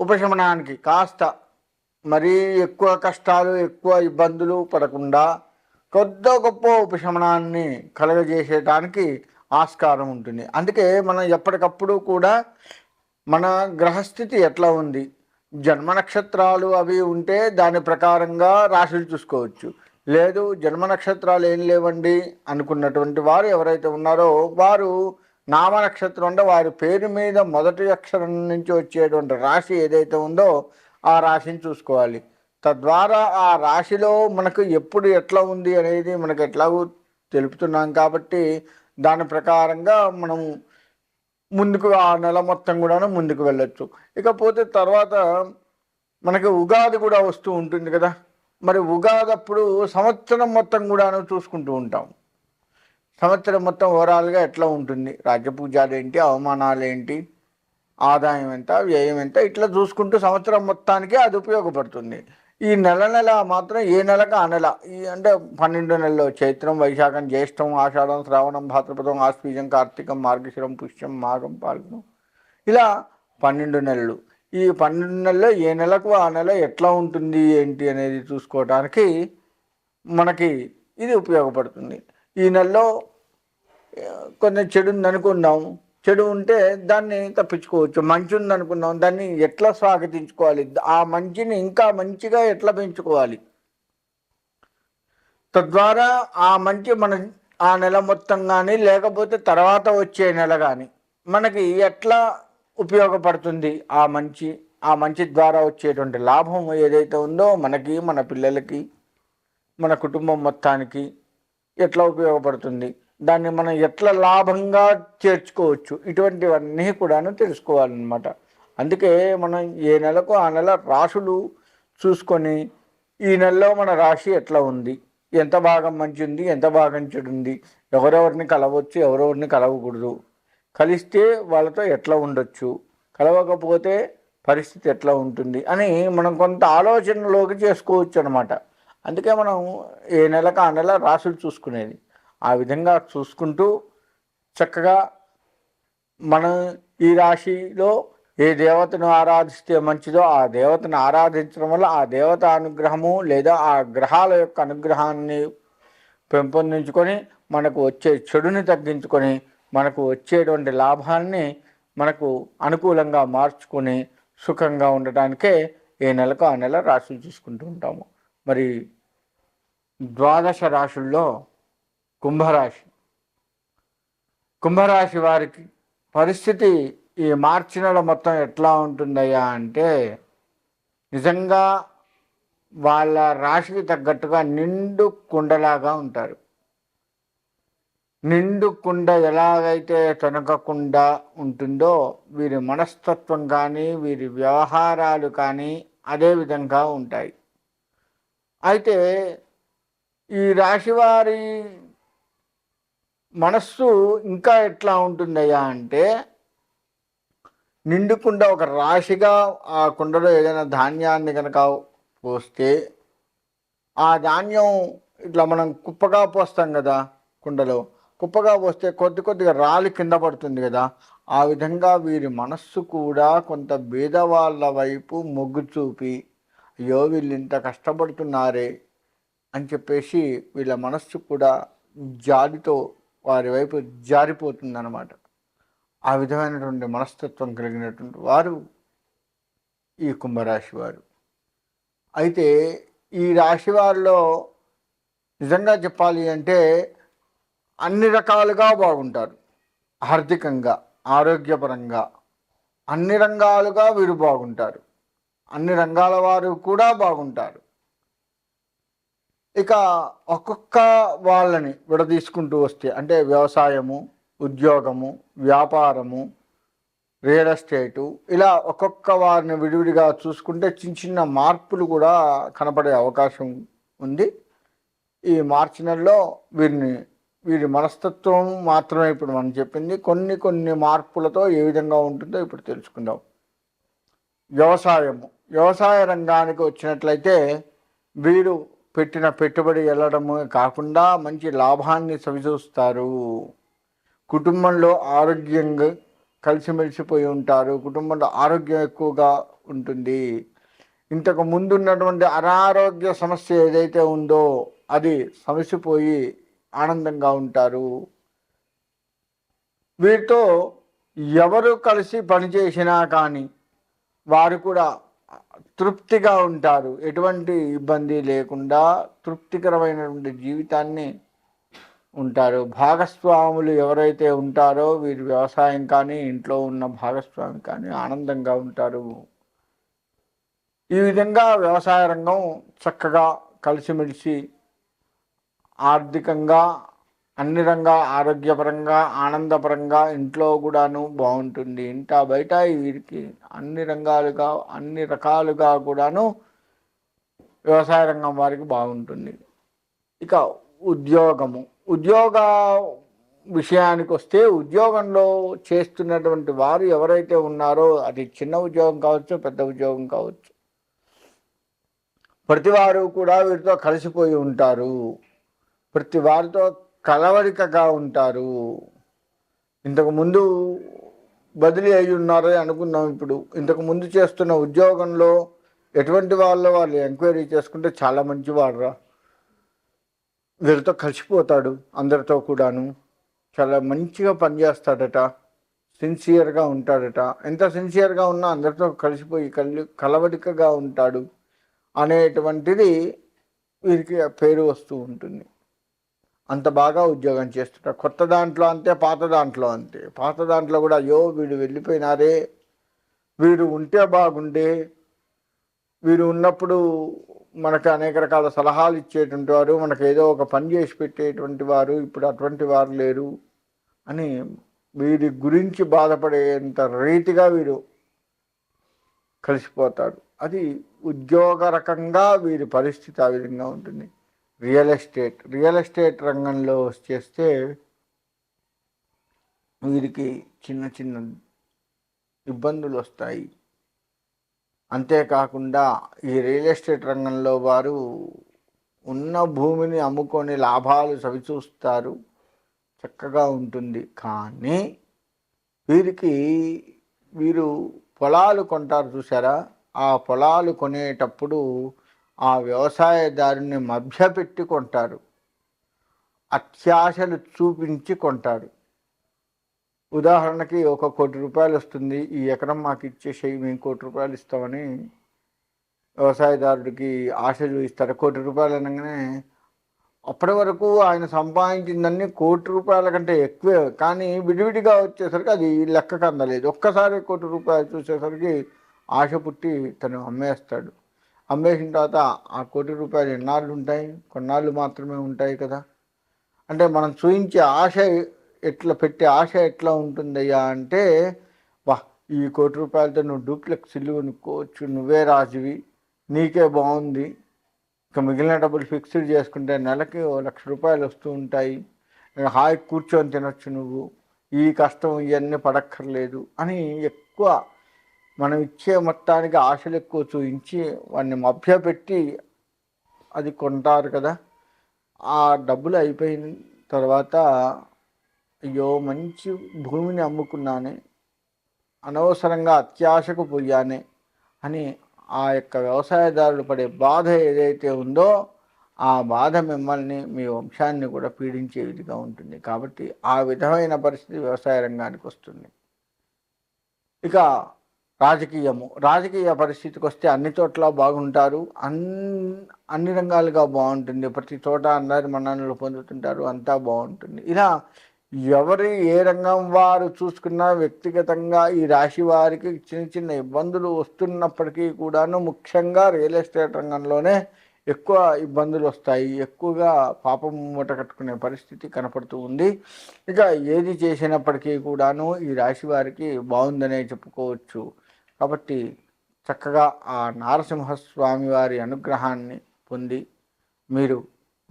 ఉపశమనానికి కాస్త మరీ ఎక్కువ కష్టాలు ఎక్కువ ఇబ్బందులు పడకుండా కొద్ద గొప్ప ఉపశమనాన్ని కలగజేసేటానికి ఆస్కారం ఉంటుంది. అందుకే మనం ఎప్పటికప్పుడు కూడా మన గ్రహస్థితి ఎట్లా ఉంది? జన్మ నక్షత్రాలు అవి ఉంటే దాని ప్రకారంగా రాశులు చూసుకోవచ్చు. లేదు జన్మ నక్షత్రాలు ఏం లేవండి అనుకున్నటువంటి వారు ఎవరైతే ఉన్నారో వారు నామ నక్షత్రం వారి పేరు మీద మొదటి అక్షరం నుంచి వచ్చేటువంటి రాశి ఏదైతే ఉందో ఆ రాశిని చూసుకోవాలి. తద్వారా ఆ రాశిలో మనకు ఎప్పుడు ఎట్లా ఉంది అనేది మనకు ఎట్లాగూ తెలుపుతున్నాం కాబట్టి దాని ప్రకారంగా మనం ముందుకు ఆ నెల మొత్తం కూడాను ముందుకు వెళ్ళొచ్చు. ఇకపోతే తర్వాత మనకి ఉగాది కూడా వస్తూ ఉంటుంది కదా. మరి ఉగాది అప్పుడు సంవత్సరం మొత్తం కూడాను చూసుకుంటూ ఉంటాం. సంవత్సరం మొత్తం ఓవరాల్గా ఎట్లా ఉంటుంది? రాజ్యపూజాలు ఏంటి అవమానాలు ఏంటి ఆదాయం ఎంత? వ్యయం ఎంత? ఇట్లా చూసుకుంటూ సంవత్సరం మొత్తానికి అది ఉపయోగపడుతుంది. ఈ నెల నెల మాత్రం ఏ నెలకు ఆ నెల? ఈ అంటే పన్నెండు నెలలు చైత్రం వైశాఖం జ్యేష్టం ఆషాఢం శ్రావణం భాద్రపదం ఆశ్వీజం కార్తీకం మార్గశిరం పుష్యం మాఘం పాల్గొనం. ఇలా పన్నెండు నెలలు. ఈ పన్నెండు నెలల్లో ఏ నెలకు ఆ నెల ఎట్లా ఉంటుంది? ఏంటి? అనేది చూసుకోవడానికి మనకి ఇది ఉపయోగపడుతుంది. ఈ నెలలో కొన్ని కొంచెం చెడు ఉందనుకున్నాం. చెడు ఉంటే దాన్ని తప్పించుకోవచ్చు. మంచి ఉందనుకున్నాం. దాన్ని ఎట్లా స్వాగతించుకోవాలి? ఆ మంచిని ఇంకా మంచిగా ఎట్లా పెంచుకోవాలి? తద్వారా ఆ మంచి మన ఆ నెల మొత్తం కానీ లేకపోతే తర్వాత వచ్చే నెల కానీ మనకి ఎట్లా ఉపయోగపడుతుంది? ఆ మంచి ఆ మంచి ద్వారా వచ్చేటువంటి లాభం ఏదైతే ఉందో మనకి మన పిల్లలకి మన కుటుంబం మొత్తానికి ఎట్లా ఉపయోగపడుతుంది? దాన్ని మనం ఎట్లా లాభంగా చేర్చుకోవచ్చు? ఇటువంటివన్నీ కూడాను తెలుసుకోవాలన్నమాట. అందుకే మనం ఏ నెలకు ఆ నెల రాశులు చూసుకొని ఈ నెలలో మన రాశి ఎట్లా ఉంది? ఎంత భాగం మంచి ఉంది ఎంత భాగం చెడు ఉంది ఎవరెవరిని కలవచ్చు? ఎవరెవరిని కలవకూడదు? కలిస్తే వాళ్ళతో ఎట్లా ఉండొచ్చు? కలవకపోతే పరిస్థితి ఎట్లా ఉంటుంది? అని మనం కొంత ఆలోచనలోకి చేసుకోవచ్చు అనమాట అందుకే మనం ఏ నెలకు ఆ నెల రాసులు చూసుకునేది. ఆ విధంగా చూసుకుంటూ చక్కగా మనం ఈ రాశిలో ఏ దేవతను ఆరాధిస్తే మంచిదో ఆ దేవతను ఆరాధించడం వల్ల ఆ దేవత అనుగ్రహము లేదా ఆ గ్రహాల యొక్క అనుగ్రహాన్ని పెంపొందించుకొని మనకు వచ్చే చెడుని తగ్గించుకొని మనకు వచ్చేటువంటి లాభాన్ని మనకు అనుకూలంగా మార్చుకొని సుఖంగా ఉండటానికే ఏ నెలకు ఆ నెల రాశులు చూసుకుంటూ ఉంటాము. మరి ద్వాదశ రాశుల్లో కుంభరాశి. కుంభరాశి వారికి పరిస్థితి ఈ మార్చి నెల మొత్తం ఎట్లా ఉంటుందయ్యా అంటే నిజంగా వాళ్ళ రాశికి తగ్గట్టుగా నిండు కుండలాగా ఉంటారు. నిండు కుండ ఎలాగైతే తొనకకుండా ఉంటుందో వీరి మనస్తత్వం కానీ వీరి వ్యవహారాలు కానీ అదే విధంగా ఉంటాయి. అయితే ఈ రాశివారి మనస్సు ఇంకా ఎట్లా ఉంటుందయ్యా అంటే నిండుకుండా ఒక రాశిగా ఆ కుండలో ఏదైనా ధాన్యాన్ని కనుక పోస్తే ఆ ధాన్యం ఇట్లా మనం కుప్పగా పోస్తాం కదా కుండలో. కుప్పగా పోస్తే కొద్ది కొద్దిగా రాలి కింద పడుతుంది కదా. ఆ విధంగా వీరి మనస్సు కూడా కొంత భేదవాళ్ళ వైపు మొగ్గు చూపి అయ్యో వీళ్ళు ఇంత కష్టపడుతున్నారే అని చెప్పేసి వీళ్ళ మనస్సు కూడా జాలితో వారి వైపు జారిపోతుందన్నమాట. ఆ విధమైనటువంటి మనస్తత్వం కలిగినటువంటి వారు ఈ కుంభరాశి వారు. అయితే ఈ రాశి వారిలో నిజంగా చెప్పాలి అంటే అన్ని రకాలుగా బాగుంటారు. ఆర్థికంగా ఆరోగ్యపరంగా అన్ని రంగాలుగా వీరు బాగుంటారు. అన్ని రంగాల వారు కూడా బాగుంటారు. ఇక ఒక్కొక్క వాళ్ళని విడదీసుకుంటూ వస్తే అంటే వ్యవసాయము ఉద్యోగము వ్యాపారము రియల్ ఎస్టేటు ఇలా ఒక్కొక్క వారిని విడివిడిగా చూసుకుంటే చిన్న చిన్న మార్పులు కూడా కనపడే అవకాశం ఉంది. ఈ మార్చి నెలలో వీరిని వీరి మనస్తత్వం మాత్రమే ఇప్పుడు మనం చెప్పింది. కొన్ని కొన్ని మార్పులతో ఏ విధంగా ఉంటుందో ఇప్పుడు తెలుసుకుందాం. వ్యవసాయము. వ్యవసాయ రంగానికి వచ్చినట్లయితే వీరు పెట్టిన పెట్టుబడి వెళ్ళడము కాకుండా మంచి లాభాన్ని సవిచూస్తారు. కుటుంబంలో ఆరోగ్యంగా కలిసిమెలిసిపోయి ఉంటారు. కుటుంబంలో ఆరోగ్యం ఎక్కువగా ఉంటుంది. ఇంతకు ముందు ఉన్నటువంటి అనారోగ్య సమస్య ఏదైతే ఉందో అది సమసిపోయి ఆనందంగా ఉంటారు. వీరితో ఎవరు కలిసి పనిచేసినా కానీ వారు కూడా తృప్తిగా ఉంటారు. ఎటువంటి ఇబ్బంది లేకుండా తృప్తికరమైనటువంటి జీవితాన్ని ఉంటారు. భాగస్వాములు ఎవరైతే ఉంటారో వీరి వ్యవసాయం కానీ ఇంట్లో ఉన్న భాగస్వామి కానీ ఆనందంగా ఉంటారు. ఈ విధంగా వ్యవసాయ రంగం చక్కగా కలిసిమెలిసి ఆర్థికంగా అన్ని రంగా ఆరోగ్యపరంగా ఆనందపరంగా ఇంట్లో కూడాను బాగుంటుంది. ఇంట బయట వీరికి అన్ని రంగాలుగా అన్ని రకాలుగా కూడాను వ్యవసాయ రంగం వారికి బాగుంటుంది. ఇక ఉద్యోగము. ఉద్యోగ విషయానికి వస్తే ఉద్యోగంలో చేస్తున్నటువంటి వారు ఎవరైతే ఉన్నారో అది చిన్న ఉద్యోగం కావచ్చు పెద్ద ఉద్యోగం కావచ్చు. ప్రతి వారు కూడా వీరితో కలిసిపోయి ఉంటారు. ప్రతి వారితో కలవరికగా ఉంటారు. ఇంతకుముందు బదిలీ అయి ఉన్నారని అనుకున్నాం ఇప్పుడు. ఇంతకు ముందు చేస్తున్న ఉద్యోగంలో ఎటువంటి వాళ్ళు వాళ్ళు ఎంక్వైరీ చేసుకుంటే చాలా మంచి వాడురా వీళ్ళతో కలిసిపోతాడు అందరితో కూడాను. చాలా మంచిగా పనిచేస్తాడట. సిన్సియర్గా ఉంటాడట. ఎంత సిన్సియర్గా ఉన్నా అందరితో కలిసిపోయి కలి కలవడికగా ఉంటాడు అనేటువంటిది వీరికి పేరు వస్తూ ఉంటుంది. అంత బాగా ఉద్యోగం చేస్తుంటారు. కొత్త దాంట్లో అంతే పాత దాంట్లో అంతే. పాత దాంట్లో కూడా అయ్యో వీడు వెళ్ళిపోయినారే. వీడు ఉంటే బాగుండే. వీరు ఉన్నప్పుడు మనకు అనేక రకాల సలహాలు ఇచ్చేటువంటి వారు మనకు ఏదో ఒక పని చేసి పెట్టేటువంటి వారు ఇప్పుడు అటువంటి వారు లేరు అని వీరి గురించి బాధపడేంత రీతిగా వీరు కలిసిపోతారు అది ఉద్యోగ రకంగా వీరి పరిస్థితి ఆ విధంగా ఉంటుంది. రియల్ ఎస్టేట్ రియల్ ఎస్టేట్ రంగంలో చేస్తే వీరికి చిన్న చిన్న ఇబ్బందులు వస్తాయి. అంతేకాకుండా ఈ రియల్ ఎస్టేట్ రంగంలో వారు ఉన్న భూమిని అమ్ముకొని లాభాలు సవిచూస్తారు. చక్కగా ఉంటుంది. కానీ వీరికి వీరు పొలాలు కొంటారు చూసారా ఆ పొలాలు కొనేటప్పుడు ఆ వ్యవసాయదారుని మభ్యపెట్టి కొంటారు. అత్యాశలు చూపించి కొంటారు. ఉదాహరణకి ఒక కోటి రూపాయలు వస్తుంది ఈ ఎకరం మాకు ఇచ్చేసేయి మేము కోటి రూపాయలు ఇస్తామని వ్యవసాయదారుడికి ఆశ చూపిస్తారు కోటి రూపాయలు అనగానే అప్పటి వరకు ఆయన సంపాదించిందన్నీ కోటి రూపాయల కంటే ఎక్కువే కానీ విడివిడిగా వచ్చేసరికి అది లెక్కకు అందలేదు ఒక్కసారి కోటి రూపాయలు చూసేసరికి ఆశ పుట్టి తను అమ్మేస్తాడు. అమ్మేసిన తర్వాత ఆ కోటి రూపాయలు ఎన్నాళ్ళు ఉంటాయి? కొన్నాళ్ళు మాత్రమే ఉంటాయి కదా. అంటే మనం చూయించే ఆశ ఎట్లా పెట్టే ఆశ ఎట్లా ఉంటుందయ్యా అంటే వా ఈ కోటి రూపాయలతో నువ్వు డూప్లెక్స్ ఇల్లు కొనుక్కోవచ్చు నువ్వే రాజువి నీకే బాగుంది. ఇక మిగిలిన డబ్బులు ఫిక్స్డ్ చేసుకుంటే నెలకి ఓ లక్ష రూపాయలు వస్తూ ఉంటాయి. హాయి కూర్చొని తినొచ్చు నువ్వు. ఈ కష్టం ఇవన్నీ పడక్కర్లేదు అని ఎక్కువ మనం ఇచ్చే మొత్తానికి ఆశలు ఎక్కువ చూపించి వాడిని మభ్యపెట్టి అది కొంటారు కదా. ఆ డబ్బులు అయిపోయిన తర్వాత అయ్యో మంచి భూమిని అమ్ముకున్నానే అనవసరంగా అత్యాశకు పోయానే అని ఆ యొక్క వ్యవసాయదారులు పడే బాధ ఏదైతే ఉందో ఆ బాధ మిమ్మల్ని మీ వంశాన్ని కూడా పీడించే విధిగా ఉంటుంది. కాబట్టి ఆ విధమైన పరిస్థితి వ్యవసాయ రంగానికి వస్తుంది. ఇక రాజకీయము. రాజకీయ పరిస్థితికి వస్తే అన్ని చోట్ల బాగుంటారు. అన్ అన్ని రంగాలుగా బాగుంటుంది. ప్రతి చోట అందరి మన్ననలు పొందుతుంటారు. అంతా బాగుంటుంది. ఇలా ఎవరి ఏ రంగం వారు చూసుకున్నా వ్యక్తిగతంగా ఈ రాశి వారికి చిన్న చిన్న ఇబ్బందులు వస్తున్నప్పటికీ కూడాను ముఖ్యంగా రియల్ ఎస్టేట్ రంగంలోనే ఎక్కువ ఇబ్బందులు వస్తాయి. ఎక్కువగా పాపం మూట కట్టుకునే పరిస్థితి కనపడుతూ ఉంది. ఇక ఏది చేసినప్పటికీ కూడాను ఈ రాశి వారికి బాగుందనే చెప్పుకోవచ్చు. కాబట్టి చక్కగా ఆ నారసింహస్వామి వారి అనుగ్రహాన్ని పొంది మీరు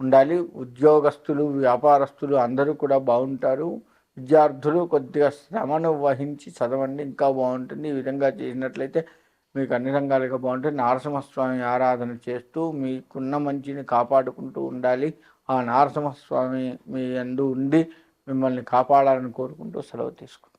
ఉండాలి. ఉద్యోగస్తులు వ్యాపారస్తులు అందరూ కూడా బాగుంటారు. విద్యార్థులు కొద్దిగా శ్రమను వహించి చదవండి. ఇంకా బాగుంటుంది. ఈ విధంగా చేసినట్లయితే మీకు అన్ని రంగాలుగా బాగుంటుంది. నారసింహస్వామి ఆరాధన చేస్తూ మీకున్న మంచిని కాపాడుకుంటూ ఉండాలి. ఆ నారసింహస్వామి మీ అందు ఉండి మిమ్మల్ని కాపాడాలని కోరుకుంటూ సెలవు తీసుకుంటాం